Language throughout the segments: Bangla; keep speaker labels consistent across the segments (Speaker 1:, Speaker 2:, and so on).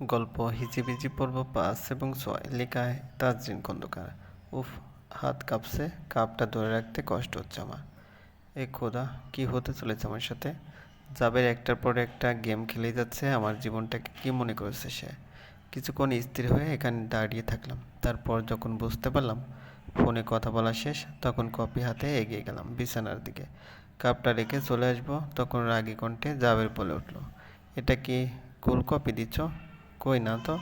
Speaker 1: গল্প, হিজিবিজি পর্ব পাঁচ এবং ছয় লেখায় তাজরিন খন্দকার। উফ, হাত কাঁপছে, কাপটা ধরে রাখতে কষ্ট হচ্ছে আমার। এ খোদা, কি হতে চলেছে আমার সাথে? জাবের একটার পর একটা গেম খেলে যাচ্ছে, আমার জীবনটাকে কি মনে করেছে সে? কিছুক্ষণ স্থির হয়ে এখানে দাঁড়িয়ে থাকলাম। তারপর যখন বুঝতে পারলাম, ফোনে কথা বলা শেষ, তখন কপি হাতে এগিয়ে গেলাম বিছানার দিকে। কাপটা রেখে চলে আসব, তখন রাগী কণ্ঠে জাবের বলে উঠল, এটা কি কুল কপি দিচ্ছ? কই না তো?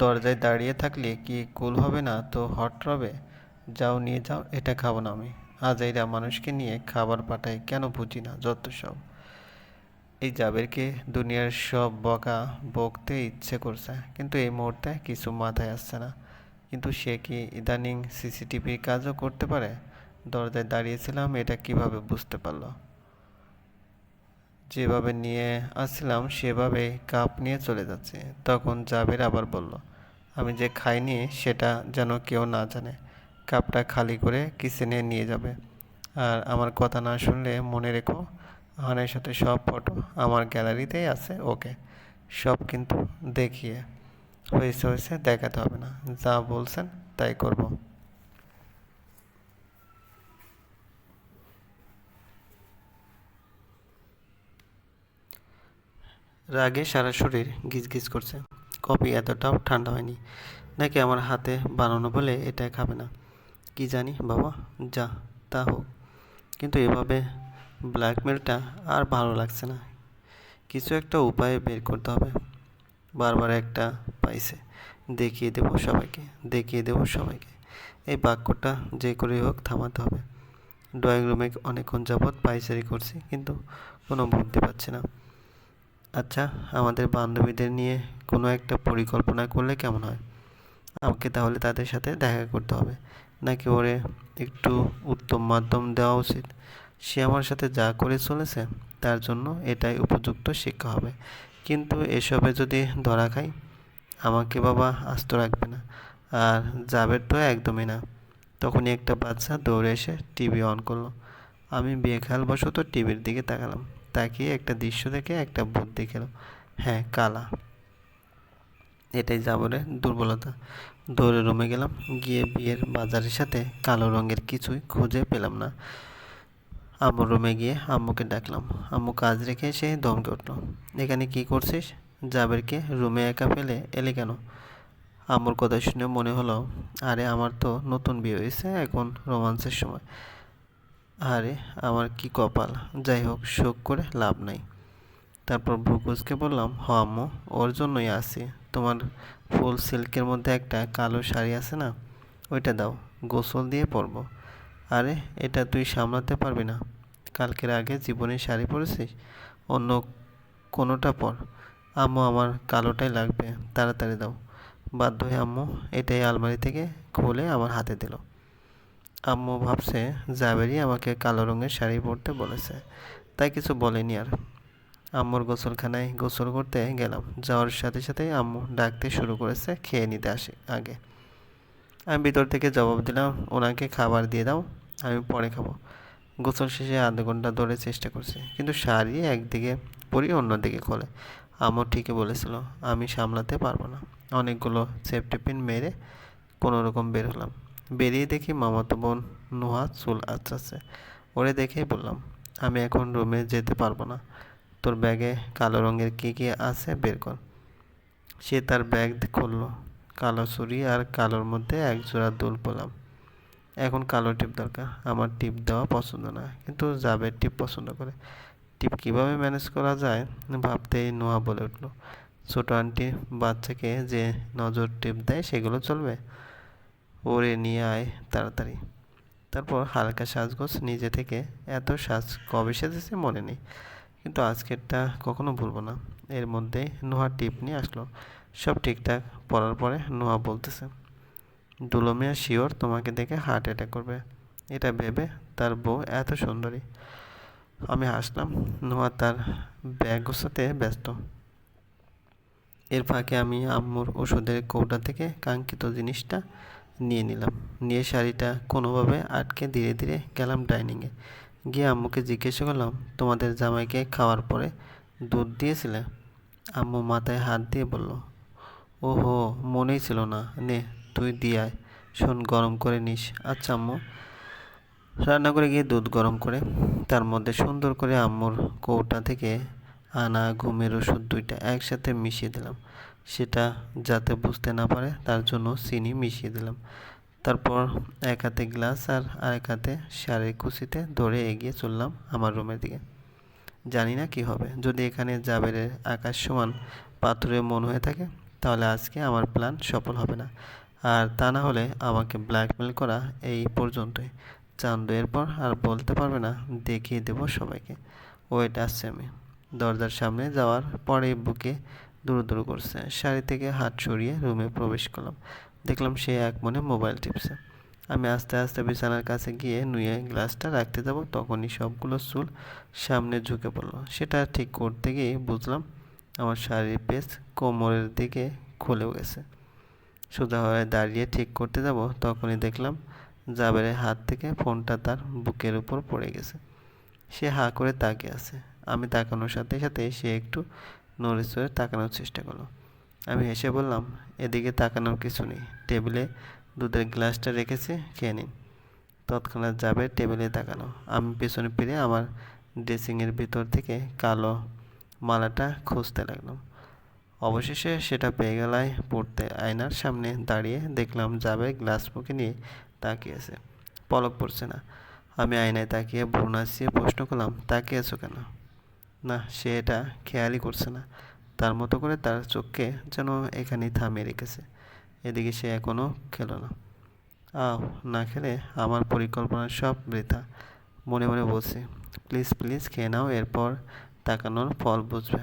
Speaker 1: দরজায় দাঁড়িয়ে থাকলে কি কুল হবে না তো হট রবে? যাও, নিয়ে যাও, এটা খাব না আমি। আজাইরা মানুষকে নিয়ে খাবার পাঠায়, কেন বুঝি না যত সব। এই জাবেরকে দুনিয়ার সব বকা বকতে ইচ্ছে করছে, কিন্তু এই মুহূর্তে কিছু মাথায় আসছে না। কিন্তু সে কি ইদানিং সিসিটিভির কাজও করতে পারে? দরজায় দাঁড়িয়েছিলাম, এটা কীভাবে বুঝতে পারল? যেভাবে নিয়ে আসছিলাম সেভাবে কাপ নিয়ে চলে যাচ্ছে। তখন জাবের আবার বলল, আমি যে খাইনি, সেটা যেন কেউ না জানে। কাপটা খালি করে কিচেনে নিয়ে যাবে। আর আমার কথা না শুনলে মনে রেখো, আহানের সাথে সব ফটো আমার গ্যালারিতেই আছে, ওকে। সব কিন্তু দেখিয়ে হয়েছে হয়েছে দেখাতে হবে না। যা বলছেন তাই করব। রাগে সারা শরীর গিজগিজ করছে। কফি এতটাও ঠান্ডা হয়নি। নাকি আমার হাতে বানানো বলে এটা খাবে না? কি জানি বাবা, যা, তা হোক। কিন্তু এভাবে ব্ল্যাকমেলটা আর ভালো লাগছে না। কিছু একটা উপায় বের করতে হবে। বারবার একটা পাইছে। দেখিয়ে দেবো সবাইকে, দেখিয়ে দেবো সবাইকে। এই বাক্যটা যে করেই হোক থামাতে হবে। ড্রয়িং রুমে অনেকক্ষণ যাবৎ পাইচারি করছি, কিন্তু কোনো বুদ্ধি পাচ্ছি না। আচ্ছা আমাদের বান্ধবীদের নিয়ে কোনো একটা পরিকল্পনা করলে কেমন হয়? আমাকে তাহলে তাদের সাথে দেখা করতে হবে। নাকি ওরে একটু উত্তম মাধ্যম দেওয়া উচিত? সে আমার সাথে যা করে চলেছে, তার জন্য এটাই উপযুক্ত শিক্ষা হবে। কিন্তু এসবে যদি ধরা খাই, আমাকে বাবা আস্ত রাখবে না। আর যাবে তো একদমই না। তখনই একটা বাচ্চা দৌড়ে এসে টিভি অন করল। আমি বেখাল টিভির দিকে তাকালাম। তাকিয়ে একটা দৃশ্য দেখে একটা বুদ্ধি খেলো হ্যাঁ কালা। এটাই জাবরের দুর্বলতা। দৌড়ে রুমে গেলাম, গিয়ে বিয়ের বাজারের সাথে কালো রঙের কিছুই খুঁজে পেলাম না। আম্মুর রুমে গিয়ে আম্মুকে ডাকলাম। আম্মু কাজ রেখে এসে দমকে উঠল। এখানে কি করছিস? জাবেরকে রুমে একা ফেলে এলে কেন? আম্মুর কথা শুনে মনে হলো, আরে, আমার তো নতুন বিয়ে হয়েছে এখন রোমান্সের সময়। আরে, আমার কি কপাল? যাই হোক, শোক করে লাভ নাই। তারপর ভ্রুকুজকে বললাম, হ আম্মু, ওর জন্যই আসি তোমার ফুল সিল্কের মধ্যে একটা কালো শাড়ি আছে না? ওইটা দাও, গোসল দিয়ে পরবো। আরে, এটা তুই সামলাতে পারবি না। কালকের আগে জীবনে শাড়ি পরেছিস, অন্য কোনোটা পর। আম্মু, আমার কালোটাই লাগবে, তাড়াতাড়ি দাও। বাধ্য হয়ে আম্মু, এটাই আলমারি থেকে খুলে আমার হাতে দিল। আম্মু ভাবছে, জাবেরি আমাকে কালো রঙের শাড়ি পরতে বলেছে। তাই কিছু বলেনি আর। আম্মুর গোসলখানায় গোসল করতে গেলাম। যাওয়ার সাথে সাথেই আম্মু ডাকতে শুরু করেছে, খেয়ে নিতে আসে আগে। আমি ভিতর থেকে জবাব দিলাম, ওনাকে খাবার দিয়ে দাও, আমি পরে খাব। গোসল শেষে আধ ঘণ্টা ধরে চেষ্টা করছি, কিন্তু শাড়ি একদিকে পরি, অন্যদিকে খোলে। আম্মু ঠিকই বলেছিল, আমি সামলাতে পারব না। অনেকগুলো সেফটি পিন মেরে কোনো রকম বের হলাম। বেরিয়ে দেখি মামাতো বোন নোহা চুল আচ্ছাচ্ছে ওরে দেখেই বললাম, আমি এখন রুমে যেতে পারব না। তোর ব্যাগে কালো রঙের কী কী আছে বের কর। সে তার ব্যাগ খুললো, কালো চুড়ি আর কালোর মধ্যে এক জোড়া দুল পেলাম। এখন কালো টিপ দরকার, আমার টিপ দেওয়া পছন্দ না, কিন্তু জাবের টিপ পছন্দ করে। টিপ কীভাবে ম্যানেজ করা যায় ভাবতেই নোয়া বলে উঠল, ছোটো আন্টি বাচ্চাকে যে নজর টিপ দেয় সেগুলো চলবে? ওরে নিয়ে আয় তাড়াতাড়ি। তারপর হালকা সাজগোজ নিজে থেকে। এত সাজ কবে সেজেছে মনে নেই। কিন্তু আজকেরটা কখনো ভুলবো না। এর মধ্যে নোহা টিপ নিয়ে আসলো। সব ঠিকঠাক পড়ার পরে নোহা বলতেছে দুলমিয়া শিওর তোমাকে দেখে হার্ট অ্যাটাক করবে। এটা ভেবে তার বউ এত সুন্দরী আমি হাসলাম। নোহা তার ব্যাগ গোছাতে ব্যস্ত। এর ফাঁকে আমি আম্মুর ওষুধের কৌটা থেকে কাঙ্ক্ষিত জিনিসটা নিয়ে নিলাম। নিয়ে শাড়িটা কোনোভাবে আটকে ধীরে ধীরে গেলাম ডাইনিংয়ে গিয়ে আম্মুকে জিজ্ঞেস করলাম, তোমাদের জামাইকে খাওয়ার পরে দুধ দিয়েছিলে? আম্মু মাথায় হাত দিয়ে বলল, ওহো, মনেই ছিল না। নে, তুই দিয়ায় শোন, গরম করে নিস। আচ্ছা আম্মু। রান্না করে গিয়ে দুধ গরম করে, তার মধ্যে সুন্দর করে আম্মুর কৌটা থেকে আনা, ঘুমের ওষুধ দুইটা একসাথে মিশিয়ে দিলাম। সেটা যাতে বুঝতে না পারে, তার জন্য চিনি মিশিয়ে দিলাম। তারপর এক হাতে গ্লাস আর আরেক হাতে সারের কুচিতে ধরে এগিয়ে চললাম আমার রুমের দিকে। জানি না কি হবে, যদি এখানে জাবেরের আকাশ সমান পাথরের মন হয়ে থাকে, তাহলে আজকে আমার প্ল্যান সফল হবে না। আর তা না হলে আমাকে ব্ল্যাকমেল করা এই পর্যন্তই। চান্দু এরপর আর বলতে পারবে না, দেখিয়ে দেবো সবাইকে। ওয়েট, আসছে আমি। দরজার সামনে যাওয়ার পরে বুকে দূর দূর করছে। শাড়ি থেকে হাত সরিয়ে রুমে প্রবেশ করলাম। দেখলাম সে এক মনে মোবাইল টিপছে। আমি আস্তে আস্তে বিছানার কাছে গিয়ে নুয়ে গ্লাসটা রাখতে যাব, তখনই সবগুলো চুল সামনে ঝুঁকে পড়ল। সেটা ঠিক করতে গিয়ে বুঝলাম আমার শাড়ির পেস কোমরের দিকে খুলেও গেছে। সোজা হয়ে দাঁড়িয়ে ঠিক করতে যাব, তখনই দেখলাম জাবেরের হাত থেকে ফোনটা তার বুকের উপর পড়ে গেছে। সে হা করে তাকিয়ে আছে। আমি তাকানোর সাথে সাথে সে একটু নড়ে চড়ে তাকানোর চেষ্টা করল। আমি হেসে বললাম, এদিকে তাকানোর কিছু নেই। টেবিলে দুধের গ্লাসটা রেখেছে, খেয়ে নিন। তৎক্ষণাৎ যাবে টেবিলে তাকানো। আমি পেছনে ফিরে আমার ড্রেসিংয়ের ভিতর থেকে কালো মালাটা খুঁজতে লাগলাম। অবশেষে সেটা পেয়ে গেলায় পড়তে আয়নার সামনে দাঁড়িয়ে দেখলাম যাবে গ্লাস মুখে নিয়ে তাকিয়েছে পলক পড়ছে না। আমি আয়নায় তাকিয়ে ভ্রুনাসিয়ে প্রশ্ন করলাম তাকিয়েছো কেন? না, সে এটা খেয়ালই করছে না। তার মতো করে তার চোখকে যেন এখানেই থামিয়ে রেখেছে। এদিকে সে এখনও খেলো না। আহ, না খেলে আমার পরিকল্পনা সব বৃথা। মনে মনে বলছি, প্লিজ প্লিজ খেয়ে নাও, এরপর তাকানোর ফল বুঝবে।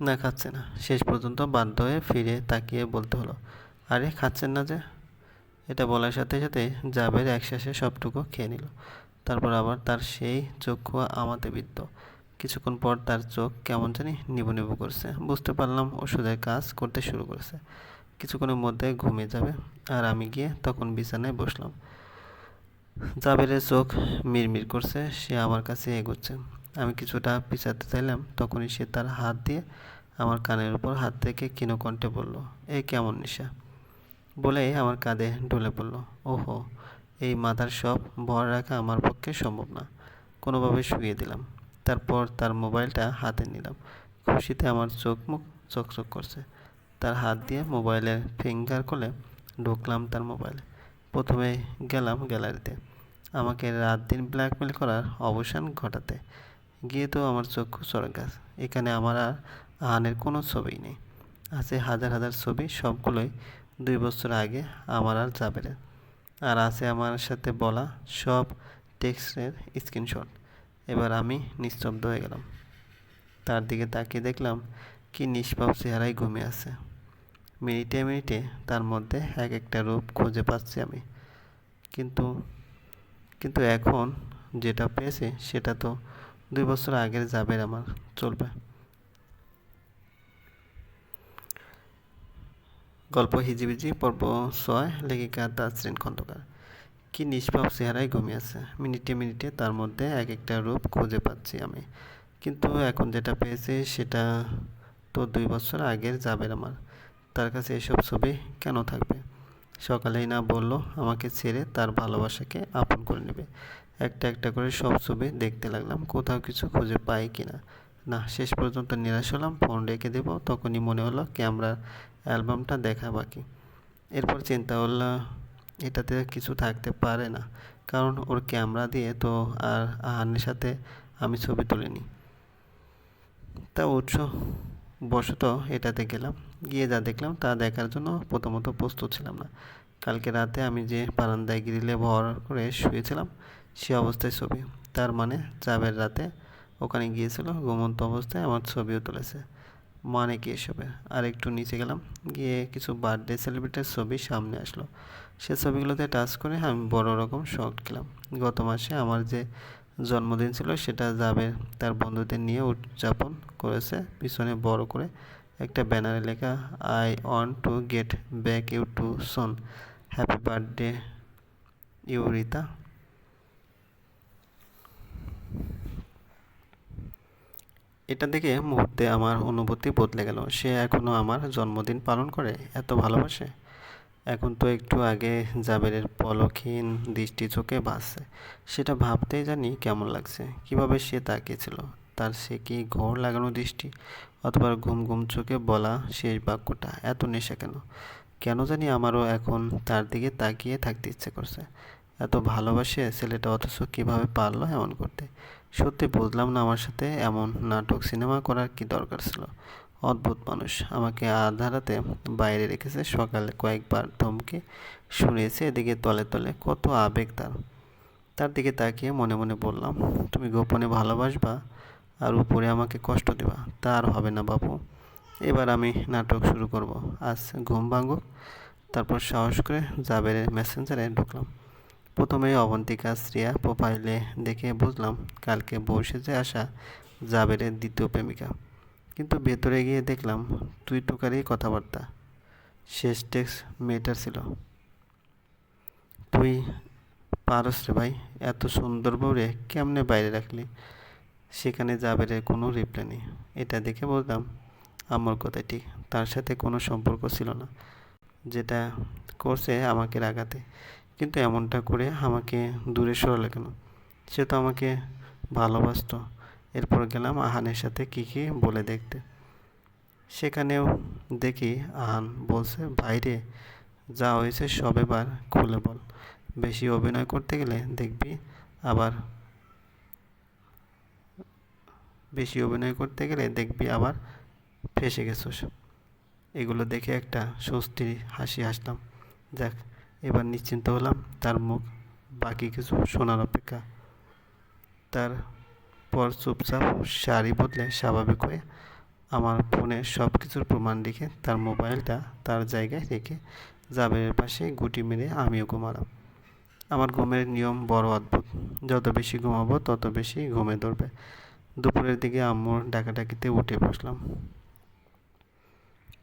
Speaker 1: না, খাচ্ছে না। শেষ পর্যন্ত বাধ্য হয়ে ফিরে তাকিয়ে বলতে হলো, আরে, খাচ্ছেন না যে? এটা বলার সাথে সাথে জাবের একশ্বাসে সবটুকু খেয়ে নিল। তারপর আবার তার সেই চক্ষু আমাতে বিদ্ধ কিছুক্ষণ পর তার চোখ কেমন জানি নিবু নিবু করছে। বুঝতে পারলাম ওষুধের কাজ করতে শুরু করেছে। কিছুক্ষণের মধ্যে ঘুমিয়ে যাবে। আর আমি গিয়ে তখন বিছানায় বসলাম। জাবেরের চোখ মিরমির করছে, সে আমার কাছে এগোচ্ছে। আমি কিছুটা পিছাতে চাইলাম, তখনই সে তার হাত দিয়ে আমার কানের উপর হাত থেকে কিনো কণ্ঠে বলল, এ কেমন নিশা? বলে আমার কাঁধে ঢলে পড়ল। ওহো এই মাথার সব ভর রাখা আমার পক্ষে সম্ভব না। কোনোভাবে শুয়ে দিলাম। তারপর তার মোবাইলটা হাতে নিলাম। খুশিতে আমার চোখ মুখ চকচক করছে। তার হাত দিয়ে মোবাইলের ফিঙ্গার করে ঢুকলাম তার মোবাইলে। প্রথমে গেলাম গ্যালারিতে। আমাকে রাত দিন ব্ল্যাকমেল করার অবসান ঘটাতে। গিয়ে তো আমার চক্ষু চড়ে গাছ। এখানে আমার আর আহানের কোনো ছবি নেই। আছে হাজার হাজার ছবি, সবগুলোই দুই বছর আগে আমার আর জাবেরের। আর আছে আমার সাথে বলা সব টেক্সটের স্ক্রিনশট। এবার আমি নিস্তব্ধ হয়ে গেলাম। তার দিকে তাকিয়ে দেখলাম কি নিষ্পাপ চেহারায় ঘুমিয়ে আছে। মিনিটে মিনিটে তার মধ্যে এক একটা রূপ খুঁজে পাচ্ছি আমি। কিন্তু কিন্তু এখন যেটা পেয়েছে সেটা তো দুই বছর আগের যাবের আমার চলবে। গল্প, হিজিবিজি, পর্ব ছয়, লেখিকা তাজরিন খন্দকার। কি নিষ্পাপ চেহারায় ঘুমিয়েছে মিনিটে মিনিটে তার মধ্যে এক একটা রূপ খুঁজে পাচ্ছি আমি। কিন্তু এখন যেটা পেয়েছি সেটা তো দুই বছর আগের যাবের আমার। তার কাছে এসব ছবি কেন থাকবে? সকালেই না বলল আমাকে ছেড়ে তার ভালোবাসাকে আপন করে নেবে। একটা একটা করে সব ছবি দেখতে লাগলাম, কোথাও কিছু খুঁজে পাই কি না না, শেষ পর্যন্ত নিরাশ হলাম, ফোন রেখে দেবো, তখনই মনে হলো ক্যামেরার অ্যালবামটা দেখা বাকি। এরপর চিন্তা করল এটাতে কিছু থাকতে পারে না। কারণ ওর ক্যামেরা দিয়ে তো আর আহানের সাথে আমি ছবি তুলিনি। তা উৎস বশত এটাতে গেলাম। গিয়ে যা দেখলাম তা দেখার জন্য প্রথমত প্রস্তুত ছিলাম না। কালকে রাতে আমি যে বারান্দায় গ্রিলে ভর করে শুয়েছিলাম, সে অবস্থায় ছবি। তার মানে চাবের রাতে ওখানে গিয়েছিল ঘুমন্ত অবস্থায় আমার ছবিও তুলেছে। মানে কি এসবে? আর একটু নিচে গেলাম, গিয়ে কিছু বার্থডে সেলিব্রেটের ছবি সামনে আসলো। সে ছবিগুলোতে টাচ করে আমি বড় রকম শখ খেলাম গত মাসে আমার যে জন্মদিন ছিল, সেটা যাবে তার বন্ধুদের নিয়ে উদযাপন করেছে। পিছনে বড় করে একটা ব্যানারে লেখা I want to get back you to soon happy birthday you Rita এটা দেখে মুহূর্তে আমার অনুভূতি বদলে গেল। সে এখনও আমার জন্মদিন পালন করে? এত ভালোবাসে? এখন তো একটু আগে জাবেরের পলকহীন দৃষ্টি চোখে ভাসছে সেটা ভাবতেই জানি কেমন লাগছে। কীভাবে সে তাকিয়েছিল? তার সে কি ঘোর লাগানো দৃষ্টি? অথবা ঘুম ঘুম চোখে বলা শেষ বাক্যটা এত নেশা কেন? কেন জানি আমারও এখন তার দিকে তাকিয়ে থাকতে ইচ্ছে করছে। এত ভালোবাসে ছেলেটা অথচ কীভাবে পারল এমন করতে? সত্যি বুঝলাম না আমার সাথে এমন নাটক সিনেমা করার কি দরকার ছিল। অদ্ভুত মানুষ আমাকে আধারাতে বাইরে রেখেছে, সকালে কয়েকবার ধমকে শুনেছে এদিকে তলে তলে, কত আবেগ তার। তার দিকে তাকিয়ে মনে মনে বললাম, তুমি গোপনে ভালোবাসবা আর উপরে আমাকে কষ্ট দেবা, তা আর হবে না বাবু এবার আমি নাটক শুরু করব। আজ ঘুম ভাঙুক? তারপর সাহস করে জাবেরের মেসেঞ্জারে ঢুকলাম। প্রথমে অবন্তিকা শ্রেয়া প্রোফাইলে দেখে বুঝলাম কালকে বসে আসা জাবেরের দ্বিতীয় প্রেমিকা। কিন্তু ভেতরে গিয়ে দেখলাম তুই টোকারই কথাবার্তা। শেষ টেক্স মেয়েটার ছিল। তুই পারস রে ভাই, এত সুন্দর বউরে কেমনে বাইরে রাখলি? সেখানে জাবেরে কোনো রিপ্লাই নেই। এটা দেখে বললাম, আমার কথা ঠিক, তার সাথে কোনো সম্পর্ক ছিল না। যেটা করছে আমাকে রাগাতে। কিন্তু এমনটা করে আমাকে দূরে সরালে কেন সে তো আমাকে ভালোবাসত। এরপর গেলাম আহানের সাথে কী কী বলে দেখতে। সেখানেও দেখি আহান বলছে বাইরে যা হয়েছে সব এবার খুলে বল। বেশি অভিনয় করতে গেলে দেখবি আবার, বেশি অভিনয় করতে গেলে দেখবি আবার ফেসে গেছোস। এগুলো দেখে একটা স্বস্তির হাসি হাসলাম। যাক এবার নিশ্চিন্ত হলাম তার মুখ বাকি কিছু শোনার অপেক্ষা। তারপর চুপচাপ শাড়ি বদলে স্বাভাবিক হয়ে আমার ফোনে সব কিছুর প্রমাণ রেখে তার মোবাইলটা তার জায়গায় রেখে জাবেরের পাশে গুটি মেরে আমিও ঘুমালাম। আমার ঘুমের নিয়ম বড় অদ্ভুত। যত বেশি ঘুমাবো, তত বেশি ঘুমে ধরবে। দুপুরের দিকে আম্মুর ডাকাডাকিতে উঠে বসলাম।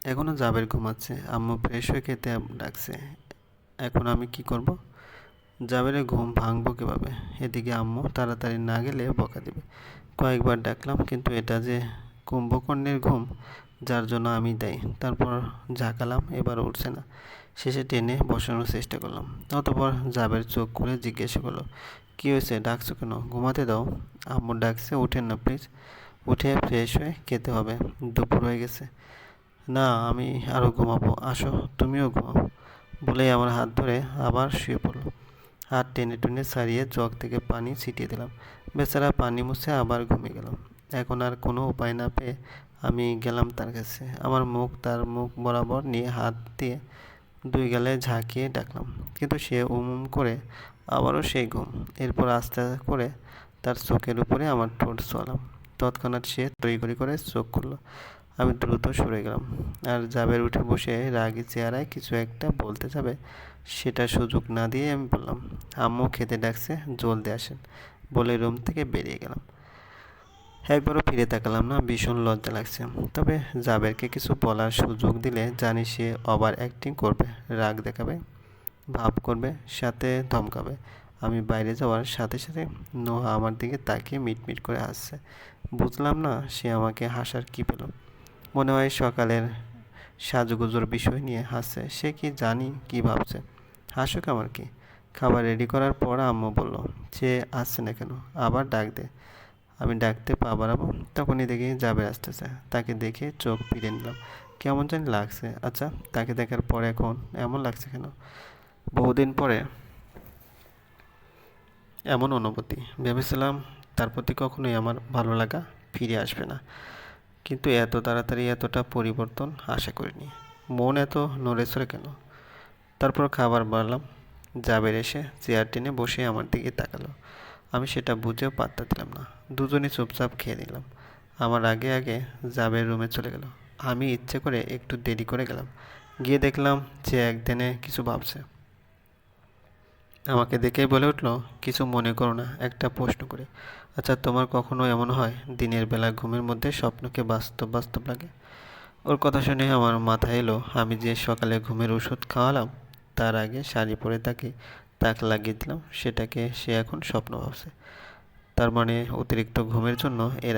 Speaker 1: এখনও জাবের ঘুমাচ্ছে। আম্মু ফ্রেশ হয়ে খেতে ডাকছে। এখন আমি কি করব? জাবেরে ঘুম ভাঙবো কীভাবে? এদিকে আম্মু তাড়াতাড়ি না গেলে বকা দেবে। কয়েকবার ডাকলাম, কিন্তু এটা যে কুম্ভকর্ণের ঘুম, যার জন্য আমি দেয়। তারপর ঝাঁকালাম, এবার উঠছে না। শেষে টেনে বসানোর চেষ্টা করলাম। অতপর জাবের চোখ খুলে জিজ্ঞেস করল, কী হয়েছে? ডাকছো কেন? ঘুমাতে দাও। আম্মু ডাকছে উঠেন না প্লিজ উঠে ফ্রেশ হয়ে খেতে হবে। দুপুর হয়ে গেছে। না, আমি আরও ঘুমাবো। আসো, তুমিও ঘুমাও। বলেই আমার হাত ধরে আবার শুয়ে পড়ল। হাত টেনে টেনে ছাড়িয়ে জগ থেকে পানি ছিটিয়ে দিলাম। বেচারা পানি মুছে আবার ঘুমিয়ে গেলাম এখন আর কোনো উপায় না পেয়ে আমি গেলাম তার কাছে। আমার মুখ তার মুখ বরাবর নিয়ে হাত দিয়ে দুই গালে ঝাঁকিয়ে ডাকলাম। কিন্তু সে উম করে আবারও সেই ঘুম। এরপর আস্তে আস্তে করে তার চোখের উপরে আমার ঠোঁট ছোয়ালাম তৎক্ষণাৎ সে তৈরি করে চোখ খুললো। আমি দ্রুত সরে গেলাম। আর জাবের উঠে বসে রাগি চেহারায় কিছু একটা বলতে যাবে, সেটা সুযোগ না দিয়ে আমি বললাম, আম্মু খেতে ডাকছে, জলদি আসেন। বলে রুম থেকে বেরিয়ে গেলাম। একবারও ফিরে তাকালাম না, ভীষণ লজ্জা লাগছে। তবে জাবেরকে কিছু বলার সুযোগ দিলে জানি সে ওভার অ্যাক্টিং করবে, রাগ দেখাবে, ভাব করবে, সাথে ধমকাবে। আমি বাইরে যাওয়ার সাথে সাথে নোহা আমার দিকে তাকিয়ে মিটমিট করে হাসছে। বুঝলাম না সে আমাকে হাসার কী পেল। মনে হয় সকালের সাজুগুজোর বিষয় নিয়ে হাসছে। সে কি জানি, কি ভাবছে? হাসুক আমার কি? খাবার রেডি করার পর আম্মু বলল সে আসছে না কেন? আবার ডাক দে। আমি ডাকতে পা বাড়াবো? তখনই দেখি যাবে আসতেছে। তাকে দেখে চোখ ফিরে নিলাম। কেমন জানি লাগছে। আচ্ছা তাকে দেখার পর এখন এমন লাগছে কেন? বহুদিন পরে এমন অনুভূতি। ভেবেছিলাম তার প্রতি কখনোই আমার ভালো লাগা ফিরে আসবে না। কিন্তু এত তাড়াতাড়ি এতটা পরিবর্তন আশা করিনি। মন এত নড়েছড়ে কেন? তারপর খাবার বাড়লাম। জাবের এসে চেয়ার টেনে বসে আমার দিকে তাকালো। আমি সেটা বুঝেও পাত্তা দিলাম না। দুজনই চুপচাপ খেয়ে নিলাম। আমার আগে আগে জাবের রুমে চলে গেল। আমি ইচ্ছে করে একটু দেরি করে গেলাম। গিয়ে দেখলাম যে একদিনে কিছু ভাবছে। আমাকে দেখেই বলে উঠল, কিছু মনে করো না, একটা প্রশ্ন করে। আচ্ছা তোমার কখনো এমন হয়? দিনের বেলা ঘুমের মধ্যে স্বপ্নকে বাস্তব বাস্তব লাগে। ওর কথা শুনে আমার মাথায় এলো, আমি যে সকালে ঘুমের ওষুধ খাওয়ালাম, তার আগে শাড়ি পরে তাকে তাক লাগিয়ে দিলাম, সেটাকে সে এখন স্বপ্ন ভাবছে। তার মানে অতিরিক্ত ঘুমের জন্য এর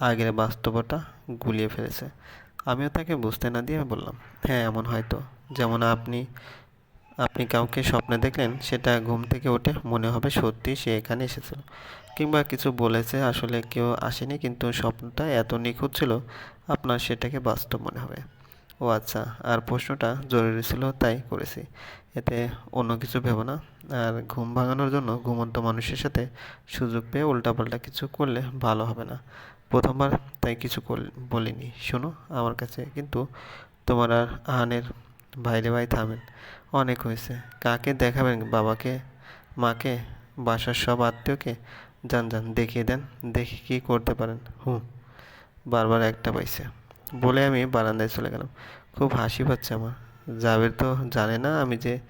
Speaker 1: আগের বাস্তবতা গুলিয়ে ফেলেছে। আমিও তাকে বুঝতে না দিয়ে বললাম হ্যাঁ এমন হয়তো যেমন আপনি আপনি কাউকে স্বপ্নে দেখলেন, সেটা ঘুম থেকে উঠে মনে হবে সত্যি সে এখানে এসেছিল। কিংবা কিছু বলেছে, আসলে কেউ আসেনি কিন্তু স্বপ্নটা এত নিখুঁত ছিল, আপনার সেটাকে বাস্তব মনে হবে। ও আচ্ছা আর প্রশ্নটা জরুরি ছিল, তাই করেছি। এতে অন্য কিছু ভেবো না। আর ঘুম ভাঙানোর জন্য ঘুমন্ত মানুষের সাথে সুযোগ পেয়ে উল্টাপাল্টা কিছু করলে ভালো হবে না। প্রথমবার তাই কিছু বলিনি। শোনো, আমার কাছে কিন্তু তোমার আর আহানের ভাইরে ভাই থামেন। অনেক হয়েছে। কাকে দেখাবেন বাবাকে? মাকে? বাসার সব আত্মীয়কে? যান যান, দেখিয়ে দেন, দেখি কি করতে পারেন। হুম, বারবার একটা পাইছে। বলে আমি বারান্দায় চলে গেলাম। খুব হাসি পাচ্ছে আমার। জাবের তো জানে না আমি যে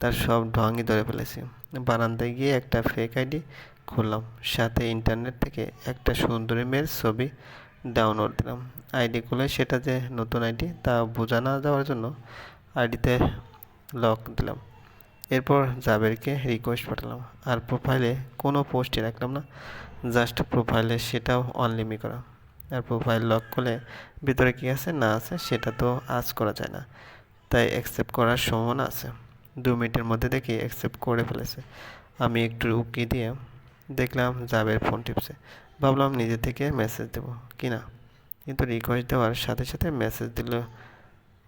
Speaker 1: তার সব ঢঙই ধরে ফেলেছি। বারান্দায় গিয়ে একটা ফেক আইডি খুললাম। সাথে ইন্টারনেট থেকে একটা সুন্দরী মেয়ের ছবি ডাউনলোড দিলাম। আইডি খুলে সেটা যে নতুন আইডি তা বোঝা না যাওয়ার জন্য আইডিতে লক দিলাম। এরপর জাবেরকে রিকোয়েস্ট পাঠালাম। আর প্রোফাইলে কোনো পোস্টই রাখলাম না। জাস্ট প্রোফাইলে সেটাও অনলিমি করা। আর প্রোফাইল লক করলে ভিতরে কী আছে, না আছে, সেটা তো আজ করা যায় না। তাই অ্যাকসেপ্ট করার সম্ভাবনা আছে। দু মিনিটের মধ্যে দেখি অ্যাকসেপ্ট করে ফেলেছে। আমি একটু উকি দিয়ে দেখলাম জাবের ফোন টিপছে। ভাবলাম নিজে থেকে মেসেজ দেবো, কি না? কিন্তু রিকোয়েস্ট দেওয়ার সাথে সাথে মেসেজ দিলে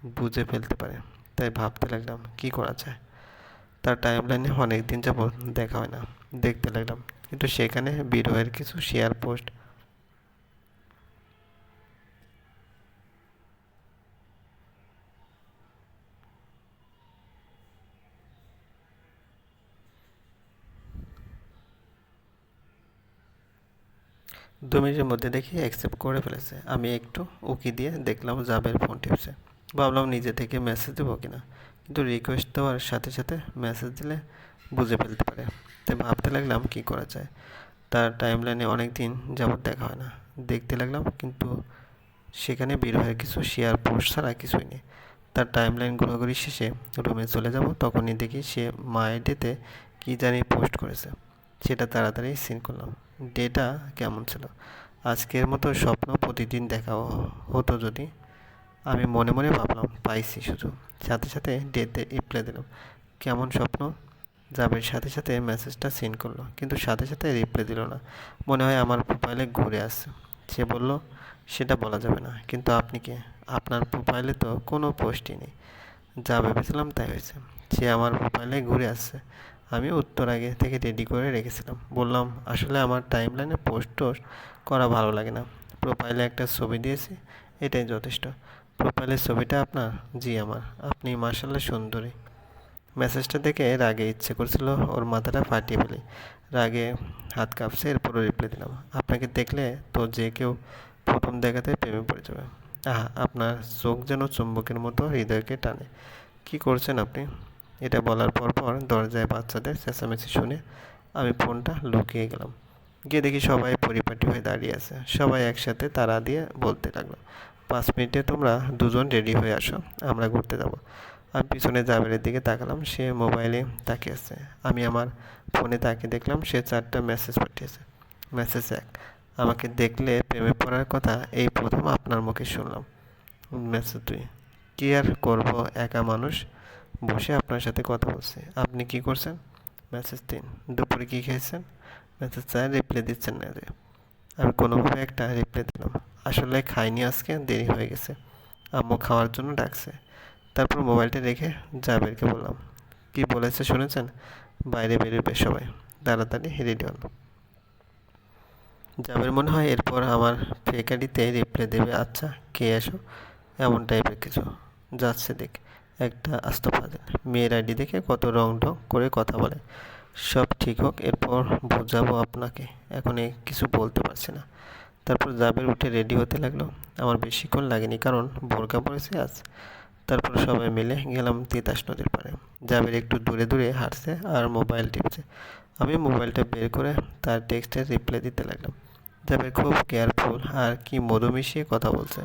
Speaker 1: বুঝে ফেলতে পারে। তাই ভাবতে লাগলাম, কি করা যায়? তার টাইম লাইনে অনেক দিন যাবৎ দেখা হয় না। দেখতে লাগলাম। কিন্তু সেখানে বিরোহের কিছু শেয়ার পোস্ট দু মিনিটের মধ্যে দেখি অ্যাকসেপ্ট করে ফেলেছে। আমি একটু উকি দিয়ে দেখলাম জাবের ফোন টিপছে। ভাবলাম নিজে থেকে মেসেজ দেবো কিনা। কিন্তু রিকোয়েস্ট দেওয়ার সাথে সাথে মেসেজ দিলে বুঝে ফেলতে পারে। তাই ভাবতে লাগলাম কি করা যায়? তার টাইম লাইনে অনেক দিন যাবৎ দেখা হয় না। দেখতে লাগলাম কিন্তু সেখানে বিরহের কিছু শেয়ার পোস্ট ছাড়া কিছুই নেই। তার টাইম লাইন ঘোরাঘুরি শেষে রুমে চলে যাব। তখনই দেখি সে মায়ের ডেতে কী জানি পোস্ট করেছে। সেটা তাড়াতাড়ি সিন করলাম। ডেটা কেমন ছিল? আজকের মতো স্বপ্ন প্রতিদিন দেখা হতো যদি আমি মনে মনে ভাবলাম, পাইছি শুধু। সাথে সাথে ডেতে রিপ্লাই দিলাম। কেমন স্বপ্ন? জাবের সাথে সাথে মেসেজটা সিন করল, কিন্তু সাথে সাথে রিপ্লাই দিল না। মনে হয় আমার প্রোফাইলে ঘুরে আসছে সে বলল, সেটা বলা যাবে না, কিন্তু আপনি কে? আপনার প্রোফাইলে তো কোনো পোস্টই নেই। যা ভেবেছিলাম তাই হয়েছে। সে আমার প্রোফাইলে ঘুরে আসছে আমি উত্তর আগে থেকে রেডি করে রেখেছিলাম। বললাম, আসলে আমার টাইম লাইনে পোস্ট টোস্ট করা ভালো লাগে না। প্রোফাইলে একটা ছবি দিয়েছি, এটাই যথেষ্ট। প্রোফাইলের ছবিটা আপনার? জি, আমার। আপনি মার্শাল্লাহ সুন্দরী। মেসেজটা দেখে রাগে ইচ্ছে করছিল, ওর মাথাটা ফাটিয়ে ফেলি। রাগে হাত কাঁপছে, এরপরও রিপ্লাই দিলাম। আপনাকে দেখলে তো যে কেউ প্রথম দেখাতে প্রেমে পড়ে যাবে। আহা, আপনার চোখ যেন চুম্বকের মতো হৃদয়কে টানে। কি করছেন আপনি? এটা বলার পর পর দরজায় বাচ্চাদের চেঁচামেচি শুনে আমি ফোনটা লুকিয়ে গেলাম। গিয়ে দেখি সবাই পরিপাটি হয়ে দাঁড়িয়ে আছে। সবাই একসাথে তারা দিয়ে বলতে লাগল পাঁচ মিনিটে তোমরা দুজন রেডি হয়ে আসো, আমরা ঘুরতে যাব। আমি পিছনে জাবেরের দিকে তাকালাম, সে মোবাইলে তাকিয়ে আছে। আমি আমার ফোনে তাকিয়ে দেখলাম, সে চারটা মেসেজ পাঠিয়েছে। মেসেজ এক, আমাকে দেখলে প্রেমে পড়ার কথা এই প্রথম আপনার মুখে শুনলাম। মেসেজ দুই, কি আর করব, একা মানুষ? বসে আপনার সাথে কথা বলছি। আপনি কি করছেন? মেসেজ তিন, দুপুরে কী খেয়েছেন? মেসেজ চার, রিপ্লাই দিচ্ছেন না আমি কোনোভাবে একটা রিপ্লাই দিলাম। আসলে খাইনি আজকে, দেরি হয়ে গেছে। আম্মু খাওয়ার জন্য ডাকছে। তারপর মোবাইলটা রেখে জাবেরকে বললাম, কি বলেছে শুনেছেন? বাইরে বেরোবে সবাই। তাড়াতাড়ি রেডি হল জাবের মনে হয় এরপর আমার ফেক আইডিতে রিপ্লাই দেবে আচ্ছা কে এসো? এমন টাইপের কিছু। যাচ্ছে দেখ, একটা আস্ত ফাজেল। মেয়ের আইডি দেখে কত রং ঢং করে কথা বলে। সব ঠিক হোক, এরপর বোঝাবো আপনাকে। এখন কিছু বলতে পারছি না। তারপর জাবের উঠে রেডি হতে লাগল। আমার বেশিক্ষণ লাগেনি, কারণ বোরকা পড়েছে আজ। তারপর সবাই মিলে গেলাম তিতাস নদীর পাড়ে। জাবের একটু দূরে দূরে হাঁটছে আর মোবাইল টিপছে। আমি মোবাইলটা বের করে তার টেক্সটের রিপ্লাই দিতে লাগলাম। জাবের খুব কেয়ারফুল আর কি মধু মিশিয়ে কথা বলছে।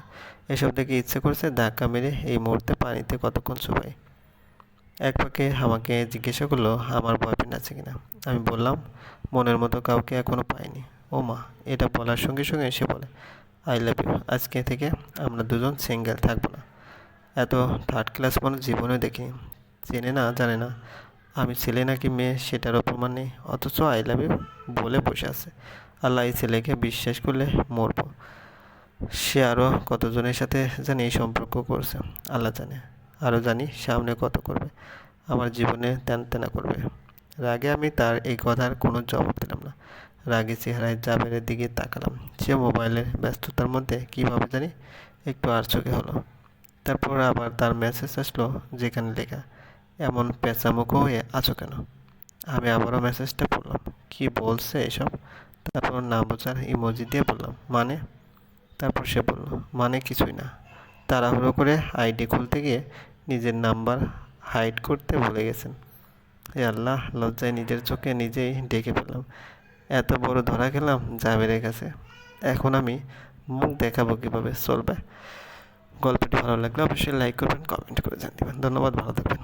Speaker 1: এসব দেখে ইচ্ছে করছে ধাক্কা মেরে এই মুহূর্তে পানিতে কতক্ষণ চুবাই এক পাকে আমাকে জিজ্ঞাসা করল, আমার বয়ফ্রেন্ড আছে কিনা? আমি বললাম, মনের মতো কাউকে এখনও পাইনি। ও মা, এটা বলার সঙ্গে সঙ্গে এসে বলে আই লাভ ইউ আজকে থেকে আমরা দুজন সিঙ্গেল থাকব না। এত থার্ড ক্লাস মানুষ জীবনে দেখি চেনে না, জানে না। আমি ছেলে নাকি মেয়ে, সেটারও প্রমাণ নেই। অথচ আই লাভ ইউ বলে বসে আছে। আল্লাহ এই ছেলেকে বিশ্বাস করলে মরবো। সে আরও কতজনের সাথে জানি এই সম্পর্ক করছে, আল্লাহ জানে। আরও জানি সামনে কত করবে। আমার জীবনে তেন তেনা করবে। রাগে আমি তার এই কথার কোনো জবাব দিলাম না। রাগে চেহারায় জাবেরের দিকে তাকালাম। সে মোবাইলের ব্যস্ততার মধ্যে কীভাবে জানি একটু আর চোখে হলো। তারপর আবার তার মেসেজ আসলো যেখানে লেখা, এমন পেঁচামুখো হয়ে আছো কেন? আমি আবারও মেসেজটা পড়লাম। কি বলছে এসব? তারপর না বোঝার ইমোজি দিয়ে বললাম মানে? তারপর সে বলল মানে কিছুই না। তাড়াহুড়ো করে আইডি খুলতে গিয়ে নিজের নাম্বার হাইড করতে ভুলে গেছেন। এ আল্লাহ, লজ্জায় নিজের চোখে নিজেই ডেকে পেলাম এত বড় ধরা খেলাম জাবেরের কাছে। এখন আমি মুখ দেখাবো কীভাবে চলবে। গল্পটি ভালো লাগলে অবশ্যই লাইক করবেন কমেন্ট করে জানিবেন ধন্যবাদ, ভালো থাকবেন।